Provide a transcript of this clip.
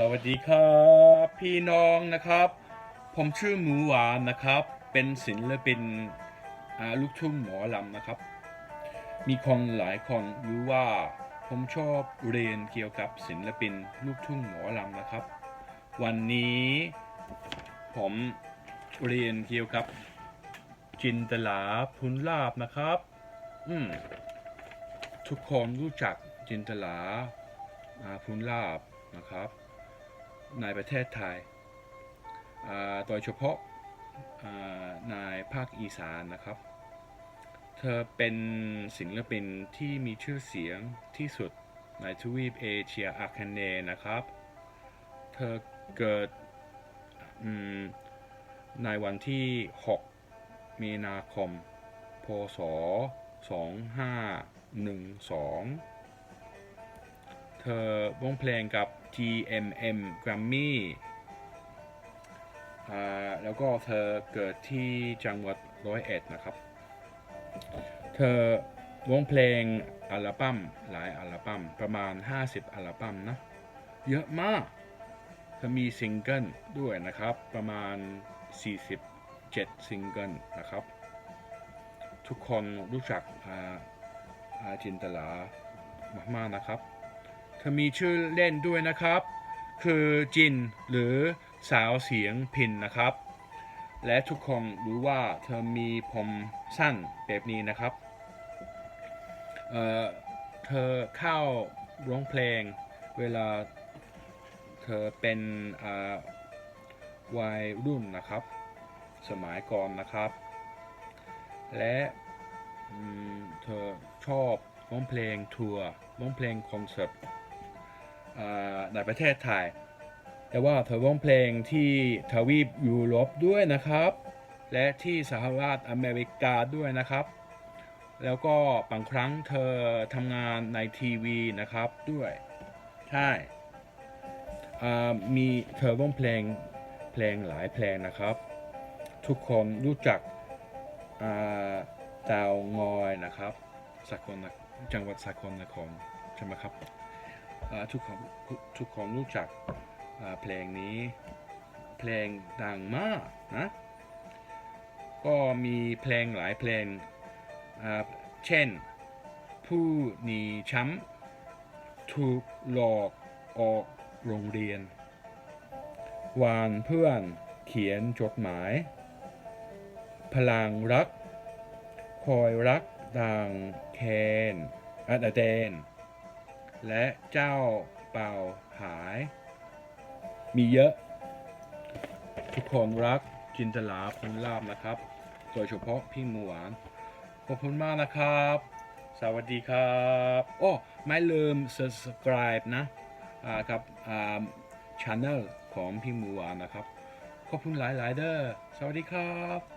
สวัสดีครับพี่น้องนะครับ ผมชื่อหมูหวานนะครับ เป็นศิลปินลูกทุ่งหมอลำนะครับ มีคนหลายคนรู้ว่าผมชอบเรียนเกี่ยวกับศิลปินลูกทุ่งหมอลำนะครับ วันนี้ผมเรียนเกี่ยวกับจินตลาพุนลาบนะครับ อืมทุกคนรู้จักจินตลาพุนลาบนะครับ ในประเทศไทย โดยเฉพาะในภาคอีสานนะครับ เธอเป็นศิลปินที่มีชื่อเสียงที่สุดในทวีปเอเชียอาคเนย์นะครับ เธอเกิดในวันที่ 6 มีนาคม พศ 2512 เธอร้องเพลงกับ GMM Grammy อ่าแล้วก็เธอเกิดที่จังหวัดร้อยเอ็ดนะครับ เธอร้องเพลงอัลบั้มหลายอัลบั้มประมาณ 50 อัลบั้มนะ เยอะมาก เธอมีซิงเกิลด้วยนะครับ ประมาณ 47 ซิงเกิลนะครับ ทุกคนรู้จักอาอาจินตลามากๆนะครับ เธอมีชื่อเล่นด้วยนะครับ คือจินหรือสาวเสียงพินนะครับ และทุกคนรู้ว่าเธอมีผมสั้นแบบนี้นะครับเเธอเข้าร้องเพลงเวลาเธอเป็นวัยรุ่นนะครับ สมัยก่อนนะครับ และเธอชอบร้องเพลงทัวร์ร้องเพลงคอนเสิร์ต ในประเทศไทย แต่ว่าเธอร้องเพลงที่ทวีปยุโรปด้วยนะครับ และที่สหรัฐอเมริกาด้วยนะครับ แล้วก็บางครั้งเธอทำงานในทีวีนะครับด้วย ใช่มีเธอร้องเพลงเพลงหลายเพลงนะครับ ทุกคนรู้จักดาวงอยนะครับสกลนจังหวัดสกลนครใช่ไหมครับ ทุกคนทุกคนรู้จักเพลงนี้ เพลงดังมากนะ ก็มีเพลงหลายเพลง เช่น ผู้หนีช้ำถูกหลอกออกโรงเรียน วานเพื่อนเขียนจดหมาย พลังรัก คอยรักดังแคนอัดเดน และเจ้าเป่าหาย มีเยอะ ทุกคนรักจินตลาพลลาบนะครับ โดยเฉพาะพี่หมหวานขอบคุณมากนะครับ สวัสดีครับโอ้ไม่ลืม subscribe นะอ่าครับอ่า channel ของพี่หมูหวานนะครับ ขอบคุณหลายๆเด้อสวัสดีครับ